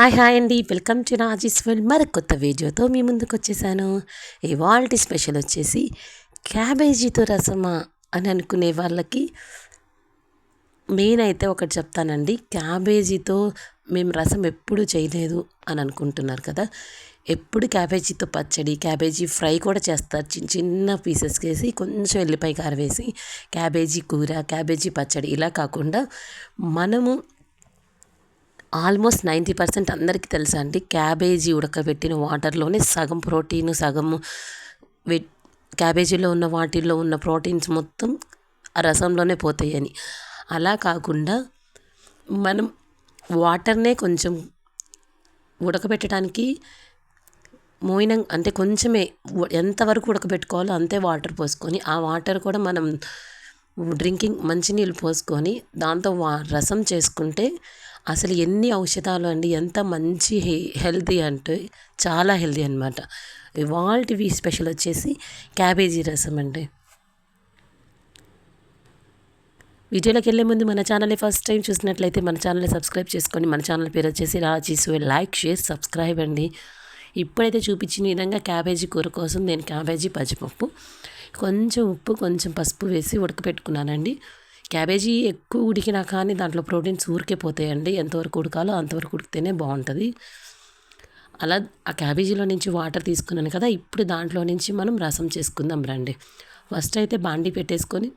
Hi hi అండి. Welcome to Raji's world. మరి కొత్త వీడియోతో మీ ముందుకు వచ్చేసాను. ఇవాల్టి స్పెషల్ వచ్చేసి క్యాబేజీతో రసమా అని అనుకునే వాళ్ళకి మెయిన్ అయితే ఒకటి చెప్తానండి. క్యాబేజీతో మేము రసం ఎప్పుడు చేయలేదు అని అనుకుంటున్నారు కదా. ఎప్పుడు క్యాబేజీతో పచ్చడి క్యాబేజీ ఫ్రై కూడా చేస్తారు. చిన్న చిన్న పీసెస్ వేసి కొంచెం ఎల్లిపాయ కారవేసి క్యాబేజీ కూర క్యాబేజీ పచ్చడి ఇలా కాకుండా మనము ఆల్మోస్ట్ నైంటీ పర్సెంట్ అందరికీ తెలుసా అండి క్యాబేజీ ఉడకబెట్టిన వాటర్లోనే సగం ప్రోటీన్ సగం క్యాబేజీలో ఉన్న వాటిల్లో ఉన్న ప్రోటీన్స్ మొత్తం ఆ రసంలోనే పోతాయని. అలా కాకుండా మనం వాటర్నే కొంచెం ఉడకబెట్టడానికి మోయిన అంటే కొంచెమే ఎంతవరకు ఉడకబెట్టుకోవాలో అంతే వాటర్ పోసుకొని ఆ వాటర్ కూడా మనం డ్రింకింగ్ మంచినీళ్ళు పోసుకొని దాంతో వా రసం చేసుకుంటే అసలు ఎన్ని ఔషధాలు అండి ఎంత మంచి హెల్తీ అంటే చాలా హెల్తీ అనమాట ఇవాల్టివి స్పెషల్ వచ్చేసి క్యాబేజీ రసం అండి. వీడియోలోకి వెళ్ళే ముందు మన ఛానల్ని ఫస్ట్ టైం చూసినట్లయితే మన ఛానల్ని సబ్స్క్రైబ్ చేసుకొని మన ఛానల్ పేరు వచ్చేసి రాజీసు లైక్ షేర్ సబ్స్క్రైబ్ అండి. ఇప్పుడైతే చూపించిన విధంగా క్యాబేజీ కూర కోసం నేను క్యాబేజీ పచ్చిపప్పు కొంచెం ఉప్పు కొంచెం పసుపు వేసి ఉడకపెట్టుకున్నానండి. క్యాబేజీ ఎక్కువ ఉడికినా కానీ దాంట్లో ప్రోటీన్స్ ఊరికే పోతాయండి. ఎంతవరకు ఉడకాలో అంతవరకు ఉడికితేనే బాగుంటుంది. అలా ఆ క్యాబేజీలో నుంచి వాటర్ తీసుకున్నాను కదా ఇప్పుడు దాంట్లో నుంచి మనం రసం చేసుకుందాం రండి. ఫస్ట్ అయితే బాండీ పెట్టేసుకొని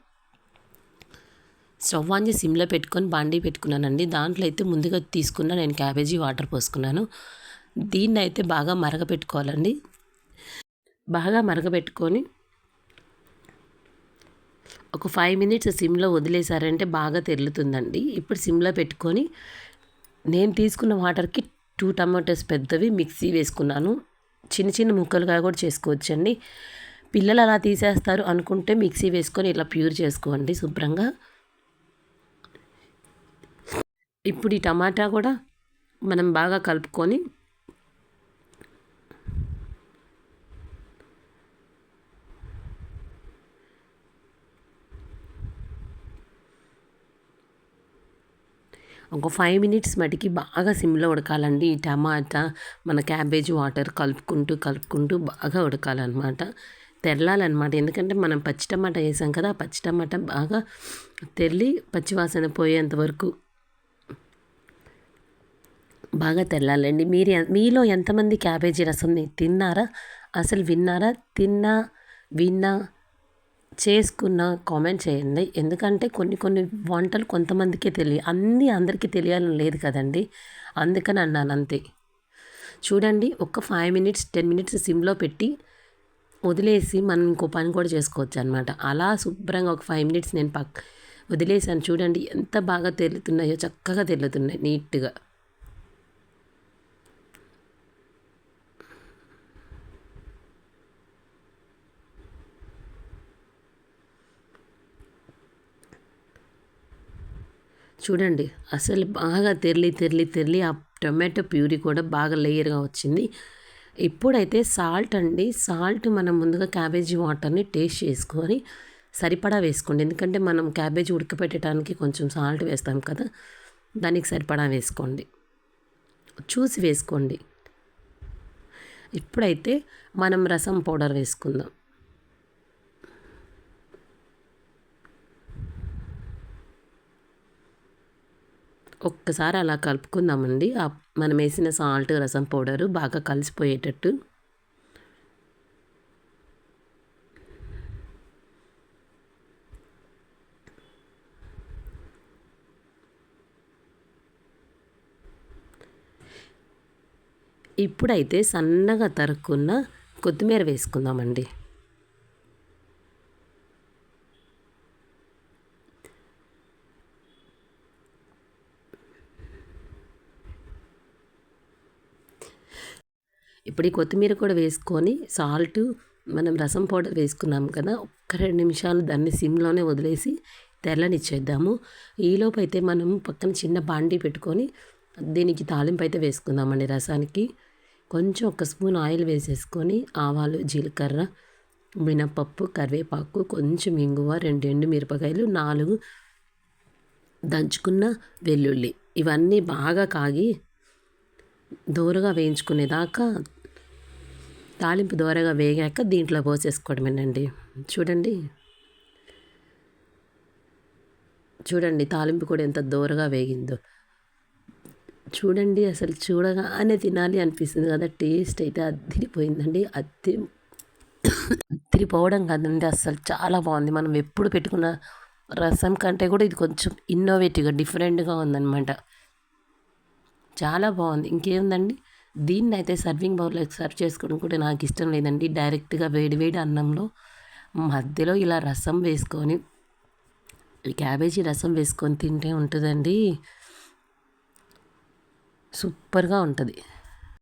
స్టవ్ ఆన్ చేసి సిమ్లో పెట్టుకొని బాండీ పెట్టుకున్నానండి. దాంట్లో అయితే ముందుగా తీసుకున్న నేను క్యాబేజీ వాటర్ పోసుకున్నాను. దీన్ని అయితే బాగా మరగపెట్టుకోవాలండి. బాగా మరగపెట్టుకొని ఒక ఫైవ్ మినిట్స్ సిమ్లో వదిలేశారంటే బాగా తెరులుతుందండి. ఇప్పుడు సిమ్లో పెట్టుకొని నేను తీసుకున్న వాటర్కి టూ టమాటోస్ పెద్దవి మిక్సీ వేసుకున్నాను. చిన్న చిన్న ముక్కలుగా కూడా చేసుకోవచ్చండి. పిల్లలు అలా తీసేస్తారు అనుకుంటే మిక్సీ వేసుకొని ఇలా ప్యూర్ చేసుకోండి శుభ్రంగా. ఇప్పుడు ఈ టమాటా కూడా మనం బాగా కలుపుకొని ఒక ఫైవ్ మినిట్స్ మటుకి బాగా సిమ్లో ఉడకాలండి. ఈ టమాటా మన క్యాబేజ్ వాటర్ కలుపుకుంటూ కలుపుకుంటూ బాగా ఉడకాలన్నమాట. తెరలాలన్నమాట. ఎందుకంటే మనం పచ్చి టమాటా వేసాం కదా పచ్చి టమాటా బాగా తెల్లి పచ్చివాసన పోయేంత వరకు బాగా తెల్లాలండి మీరు మీలో ఎంతమంది క్యాబేజీ రసం తిన్నారా? అసలు విన్నారా? తిన్నా విన్నా చేసుకున్న కామెంట్ చేయండి. ఎందుకంటే కొన్ని కొన్ని వంటలు కొంతమందికే తెలియ అన్నీ అందరికీ తెలియాలని లేదు కదండి. అందుకని అన్నాను అంతే. చూడండి ఒక ఫైవ్ మినిట్స్ టెన్ మినిట్స్ సిమ్లో పెట్టి వదిలేసి మనం ఇంకో పని కూడా చేసుకోవచ్చు అనమాట అలా శుభ్రంగా ఒక ఫైవ్ మినిట్స్ నేను పక్ వదిలేసాను. చూడండి ఎంత బాగా తెల్లుతున్నాయో చక్కగా తెల్లుతున్నాయి నీట్గా చూడండి అసలు బాగా తెరలి తెరలి తెరలి ఆ టొమాటో ప్యూరీ కూడా బాగా లేయర్గా వచ్చింది. ఇప్పుడైతే సాల్ట్ అండి. సాల్ట్ మనం ముందుగా క్యాబేజీ వాటర్ని టేస్ట్ చేసుకొని సరిపడా వేసుకోండి. ఎందుకంటే మనం క్యాబేజీ ఉడకపెట్టడానికి కొంచెం సాల్ట్ వేస్తాం కదా దానికి సరిపడా వేసుకోండి. చూసి వేసుకోండి. ఇప్పుడైతే మనం రసం పౌడర్ వేసుకుందాం. ఒక్కసారి అలా కలుపుకుందామండి. మనం వేసిన సాల్ట్ రసం పౌడరు బాగా కలిసిపోయేటట్టు. ఇప్పుడైతే సన్నగా తరుక్కున్న కొత్తిమీర వేసుకుందామండి. ఇప్పుడు ఈ కొత్తిమీర కూడా వేసుకొని సాల్ట్ మనం రసం పౌడర్ వేసుకున్నాం కదా ఒక్క రెండు నిమిషాలు దాన్ని సిమ్లోనే వదిలేసి తెల్లనిచ్చేద్దాము ఈలోపు అయితే మనం పక్కన చిన్న బాండీ పెట్టుకొని దీనికి తాలింపు అయితే వేసుకుందామండి రసానికి. కొంచెం ఒక స్పూన్ ఆయిల్ వేసేసుకొని ఆవాలు జీలకర్ర మినపప్పు కరివేపాకు కొంచెం ఇంగువ రెండు ఎండు మిరపకాయలు నాలుగు దంచుకున్న వెల్లుల్లి. ఇవన్నీ బాగా కాగి దోరగా వేయించుకునేదాకా తాలింపు దోరగా వేగాక దీంట్లో పోసేసుకోవడమేనండి. చూడండి. చూడండి తాలింపు కూడా ఎంత దోరగా వేగిందో. చూడండి అసలు చూడగానే తినాలి అనిపిస్తుంది కదా టేస్ట్ అయితే అద్దిరిపోయిందండి అద్ది అద్దిరిపోవడం కాదండి అసలు చాలా బాగుంది. మనం ఎప్పుడు పెట్టుకున్న రసం కంటే కూడా ఇది కొంచెం ఇన్నోవేటివ్గా డిఫరెంట్గా ఉందన్నమాట. చాలా బాగుంది. ఇంకేముందండి? దీన్ని అయితే సర్వింగ్ బౌల్లో సర్వ్ చేసుకోవడం కూడా నాకు ఇష్టం లేదండి. డైరెక్ట్గా వేడి వేడి అన్నంలో మధ్యలో ఇలా రసం వేసుకొని క్యాబేజీ రసం వేసుకొని తింటే ఉంటుందండి. సూపర్గా ఉంటుంది.